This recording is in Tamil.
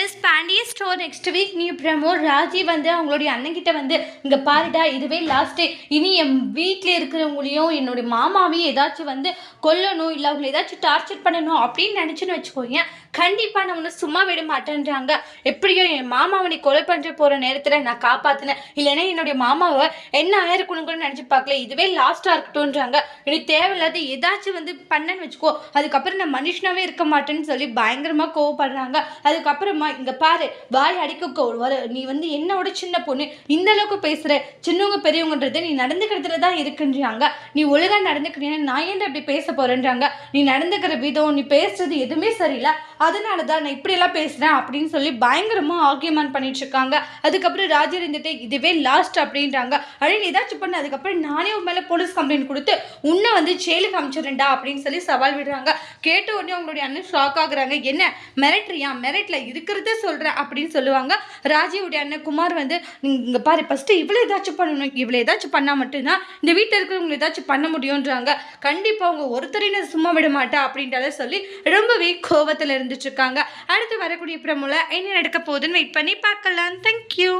Miss Pandiya store next week new promo Raji வந்து அவங்களுடைய அண்ணன்கிட்ட வந்து இங்கே பாருடா இதுவே லாஸ்ட்டு இனி என் வீட்டில் இருக்கிறவங்களையும் என்னுடைய மாமாவையும் ஏதாச்சும் வந்து கொல்லணும் இல்லை அவங்களை ஏதாச்சும் டார்ச்சர் பண்ணணும் அப்படின்னு நினச்சின்னு வச்சுக்கோங்க கண்டிப்பாக நான் உன்னை சும்மா விட மாட்டேன்றாங்க. எப்படியோ என் மாமாவை நீ கொலை பண்ணுற போகிற நேரத்தில் நான் காப்பாற்றினேன் இல்லைன்னா என்னுடைய மாமாவை என்ன ஆயிருக்கணும் கூட நினச்சி பார்க்கல. இதுவே லாஸ்ட்டாக இருக்கட்டும்ன்றாங்க. எனக்கு தேவையில்லாத ஏதாச்சும் வந்து பண்ணேன்னு வச்சுக்கோ. அதுக்கப்புறம் நான் மனுஷனாகவே இருக்க மாட்டேன்னு சொல்லி பயங்கரமாக கோவப்படுறாங்க. அதுக்கப்புறமா இங்கே பாரு வாய் அடிக்க வர நீ வந்து என்னோட சின்ன பொண்ணு இந்த அளவுக்கு பேசுகிற சின்னவங்க பெரியவங்கன்றது நீ நடந்துக்கிறதுல தான் இருக்குன்றாங்க. நீ ஒழுங்காக நடந்துக்கிறீங்க நான் ஏன் அப்படி பேச போகிறேன்றாங்க நீ நடந்துக்கிற விதம் நீ பேசுறது எதுவுமே சரியில்லை. அதனால தான் நான் இப்படியெல்லாம் பேசுகிறேன் அப்படின்னு சொல்லி பயங்கரமாக ஆர்கியூமெண்ட் பண்ணிட்டு இருக்காங்க. அதுக்கப்புறம் ராஜா இருந்துட்டு இதுவே லாஸ்ட் அப்படின்றாங்க. அழகு ஏதாச்சும் பண்ண. அதுக்கப்புறம் நானே உன் மேலே போலீஸ் கம்ப்ளைண்ட் கொடுத்து உன்னை வந்து ஜெயிலுக்கு அனுப்பிச்சிடுறேன்டா அப்படின்னு சொல்லி சவால் விடுறாங்க. கேட்ட உடனே அவங்களுடைய அண்ணன் ஷாக் ஆகுறாங்க. என்ன மிரட்டுறியா? மெரட்டில் இருக்கிறதே சொல்கிறேன் அப்படின்னு சொல்லுவாங்க. ராஜீவுடைய அண்ணன் குமார் வந்து இங்கே பாரு ஃபஸ்ட்டு இவ்வளோ ஏதாச்சும் பண்ணணும். இவ்வளோ ஏதாச்சும் பண்ணால் மட்டும்தான் இந்த வீட்டில் இருக்கிறவங்க ஏதாச்சும் பண்ண முடியுன்றாங்க கண்டிப்பாக அவங்க ஒருத்தரையும் சும்மா விட மாட்டா அப்படின்றத சொல்லி ரொம்பவே கோவத்தில் இருந்துட்டு இருக்காங்க. அடுத்து வரக்கூடிய பிரமுல என்ன நடக்க போகுதுன்னு வெயிட் பண்ணி பார்க்கலாம். தேங்க்யூ